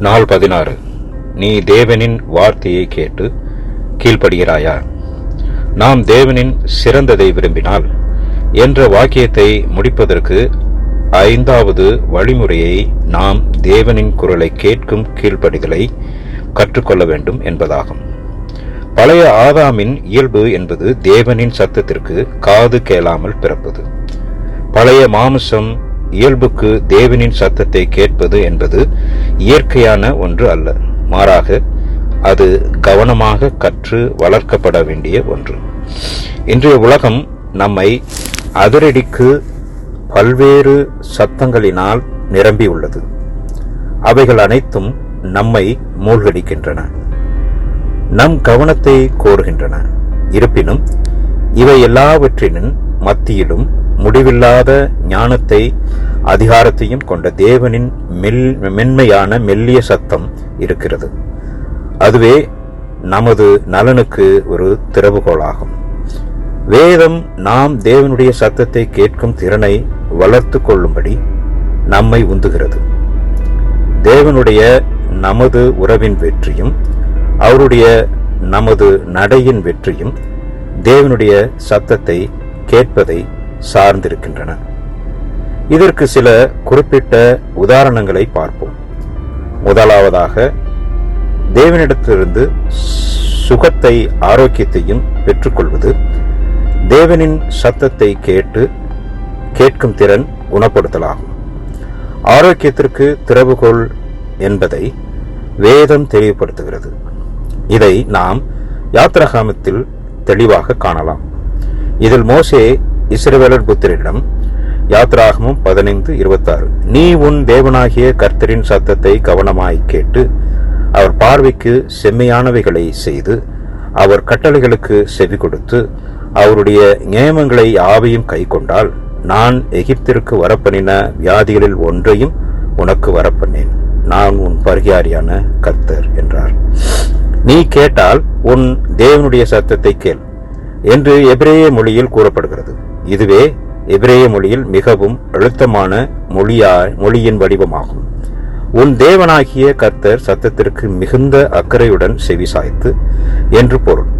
நாள் பதினாறு. நீ தேவனின் வார்த்தையை கேட்டு கீழ்ப்படுகிறாயா? நாம் தேவனின் சிறந்ததை விரும்பினால் என்ற வாக்கியத்தை முடிப்பதற்கு ஐந்தாவது வழிமுறையை நாம் தேவனின் குரலை கேட்கும் கீழ்ப்படிதலை கற்றுக்கொள்ள வேண்டும் என்பதாகும். பழைய ஆதாமின் இயல்பு என்பது தேவனின் சத்தத்திற்கு காது கேளாமல் பிறப்பது. பழைய மாமிசம் இயல்புக்கு தேவனின் சத்தத்தை கேட்பது என்பது இயற்கையான ஒன்று அல்ல. மாறாக அது கவனமாக கற்று வளர்க்கப்பட வேண்டிய ஒன்று. இன்றைய உலகம் நம்மை அதிரடிக்கு பல்வேறு சத்தங்களினால் நிரம்பியுள்ளது அவைகள் அனைத்தும் நம்மை மூழ்கடிக்கின்றன. நம் கவனத்தை கோருகின்றன. இருப்பினும் இவை எல்லாவற்றினும் மத்தியிலும் முடிவில்லாத ஞானத்தை அதிகாரத்தையும் கொண்ட தேவனின் மெல் மென்மையான மெல்லிய சத்தம் இருக்கிறது. அதுவே நமது நலனுக்கு ஒரு திறவுகோலாகும். வேதம் நாம் தேவனுடைய சத்தத்தை கேட்கும் திறனை வளர்த்து கொள்ளும்படி நம்மை உந்துகிறது. தேவனுடைய நமது உறவின் வெற்றியும் அவருடைய நமது நடையின் வெற்றியும் தேவனுடைய சத்தத்தை கேட்பதை சார்ந்திருக்கின்றன. இதற்கு சில குறிப்பிட்ட உதாரணங்களை பார்ப்போம். முதலாவதாக தேவனிடத்திலிருந்து சுகத்தை ஆரோக்கியத்தையும் பெற்றுக்கொள்வது தேவனின் சத்தத்தை கேட்டு கேட்கும் திறன் குணப்படுத்தலாகும். ஆரோக்கியத்திற்கு திறவுகோள் என்பதை வேதம் தெளிவுபடுத்துகிறது. இதை நாம் யாத்திரகாமத்தில் தெளிவாக காணலாம். இதில் மோசே இஸ்ரவேலர் புத்திரிடம் யாத்ராகமும் பதினைந்து இருபத்தாறு நீ உன் தேவனாகிய கர்த்தரின் சத்தத்தை கவனமாய் கேட்டு அவர் பார்வைக்கு செம்மையானவைகளை செய்து அவர் கட்டளைகளுக்கு செவி கொடுத்து அவருடைய நியமங்களை யாவையும் கை கொண்டால் நான் எகிப்திற்கு வரப்பண்ணின வியாதிகளில் ஒன்றையும் உனக்கு வரப்பண்ணேன் நான் உன் பரிகாரியான கர்த்தர் என்றார். நீ கேட்டால் உன் தேவனுடைய சத்தத்தை கேள் என்று எபிரேய மொழியில் கூறப்படுகிறது. இதுவே எபிரேய மொழியில் மிகவும் அழுத்தமான மொழியா மொழியின் வடிவமாகும். உன் தேவனாகிய கர்த்தர் சத்தத்திற்கு மிகுந்த அக்கறையுடன் செவிசாய்த்து என்று பொருள்.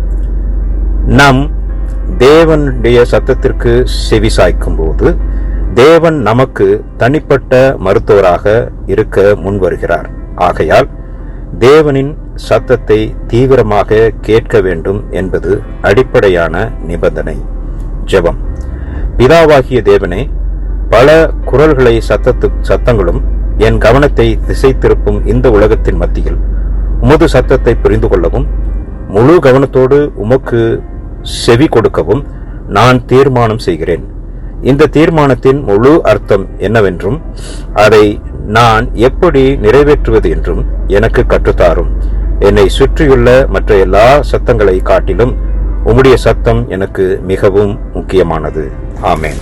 நம் தேவனுடைய சத்தத்திற்கு செவிசாய்க்கும் போது தேவன் நமக்கு தனிப்பட்ட மருத்துவராக இருக்க முன் வருகிறார் ஆகையால் தேவனின் சத்தத்தை தீவிரமாக கேட்க வேண்டும் என்பது அடிப்படையான நிபந்தனை. ஜெபம். பிதாவாகிய தேவனே பல குரல்களை சத்தத்து சத்தங்களும் என் கவனத்தை திசை திருப்பும் இந்த உலகத்தின் மத்தியில். உமது சத்தத்தை புரிந்து கொள்ளவும் முழு கவனத்தோடு உமக்கு செவி கொடுக்கவும் நான் தீர்மானம் செய்கிறேன். இந்த தீர்மானத்தின் முழு அர்த்தம் என்னவென்றும் அதை நான் எப்படி நிறைவேற்றுவது என்றும் எனக்கு கற்றுத்தாரும். என்னை சுற்றியுள்ள மற்ற எல்லா சத்தங்களை காட்டிலும் உம்முடைய சத்தம் எனக்கு மிகவும் முக்கியமானது. ஆமேன்.